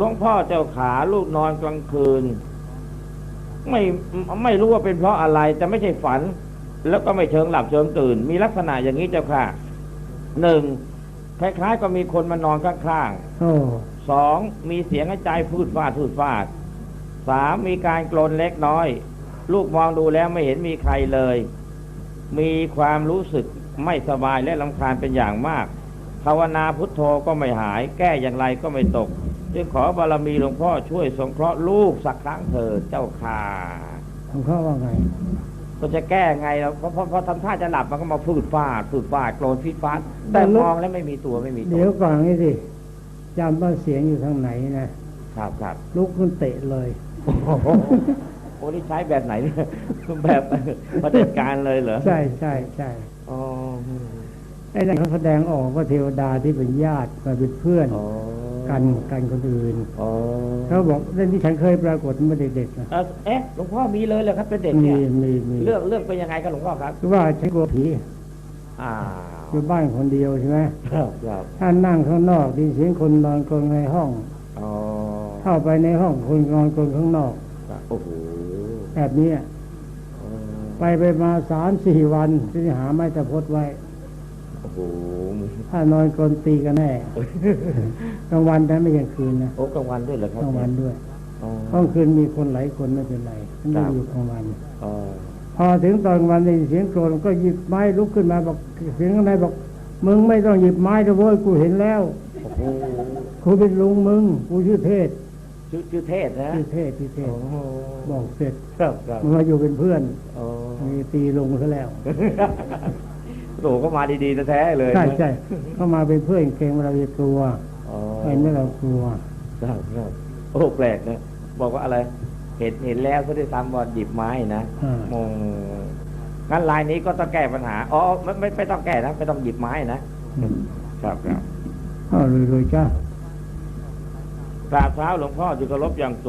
หลวงพ่อเจ้าขาลูกนอนกลางคืน ไม่ไม่รู้ว่าเป็นเพราะอะไรแต่ไม่ใช่ฝัน แล้วก็ไม่เชิงหลับเชิงตื่น มีลักษณะอย่างนี้เจ้าค่ะหนึ่งคล้ายๆ ก็มีคนมานอนข้างโอ้ๆสองมีเสียงหายใจพูดฟาดพูดฟาดสามมีการกลนเล็กน้อย ลูกมองดูแล้วไม่เห็นมีใครเลย มีความรู้สึกไม่สบายและลำคาญเป็นอย่างมากภาวนาพุทโธก็ไม่หาย แก้อย่างไรก็ไม่ตก จึงขอบารมีหลวงพ่อช่วยสงเคราะห์ลูกสักครั้งเถิดเจ้าค่ะหลวงพ่อว่าไง ก็จะแก้ไงแล้วเพราะเพราะเพราะทำท่าจะหลับมันก็มาฟืดฟาดฟืดฟาดโกรนฟีดฟาดแต่แต่ลูกมองแล้วไม่มีตัวไม่มีตัเดี๋ยววก่อนนี่สิจำว่าเสียงอยู่ทางไหนนะครับครับลุกขึ้นเตะเลยโอ้โหโอ้นี่ใช้แบบไหนเนี่ยแบบประเด็จการเลยเหรอใช่ใช่ใช่อ๋อไอ้นั่นเขาแสดงออกว่าเทวดาที่เป็นญาติมาเป็นเพื่อนอ๋อ กันกันคนอื่นอ๋อเขาบอกเรื่องที่ฉันเคยปรากฏเมื่อเด็กๆนะ เอ่อเอ๊ะหลวงพ่อมีเลยเหรอครับเป็นเด็กมีเนี่ยมีมี เรื่องเรื่องเป็นยังไงครับหลวงพ่อครับ คือว่าฉันกลัวผีอ่าอยู่บ้านคนเดียวใช่ไหมครับครับถ้านั่งข้างนอกไดีเสียงคนนอนกลนในห้อง อ๋อเข้าไปในห้องคนนอนกลนข้างนอกครับโอ้โหแบบนี้อ๋อไปไปมาสามสี่วันที่หาไม้ตะพดไว้ โอ้โหถ้านอนกลนตีกันแน่กลางวันแต่ไม่กลางคืนนะโอ้กลางวันด้วยเหรอครับกลางวันด้วยอ๋อกลางคืนมีคนหลายคนไม่เป็นไรฉันไม่อยู่กลางวันอ๋อพอถึงตอนกลางวันได้ยินเสียงโกรธก็หยิบไม้ลุกขึ้นมาบอกเสียงข้างในบอกมึงไม่ต้องหยิบไม้นะเว้ยกูเห็นแล้วโอ้โหกูเป็นลุงมึงกูชื่อเทศชื่อชื่อเทศนะชื่อเทศชื่อเทศโอ้โหบอกเสร็จครับครับมึงมาอยู่เป็นเพื่อนอ๋อมีตีลงซะแล้ว โอ้โหก็มาดีๆแท้ๆเลยใช่ใช่เข้ามาเป็นเพื่อนเกรงเราจะกลัวอ๋อไม่ไม่เรากลัวครับครับโอ้แปลกนะบอกว่าอะไร เห็นเห็นแล้วก็ได้ทำบอลหยิบไม้นะอ่ามงงั้นลายนี้ก็ต้องแก้ปัญหาอ๋อไม่ไม่ไม่ต้องแก้นะไม่ต้องหยิบไม้นะครับครับอ้าวรวยๆจ้า กราบเท้าหลวงพ่อจุกรบอย่างสูง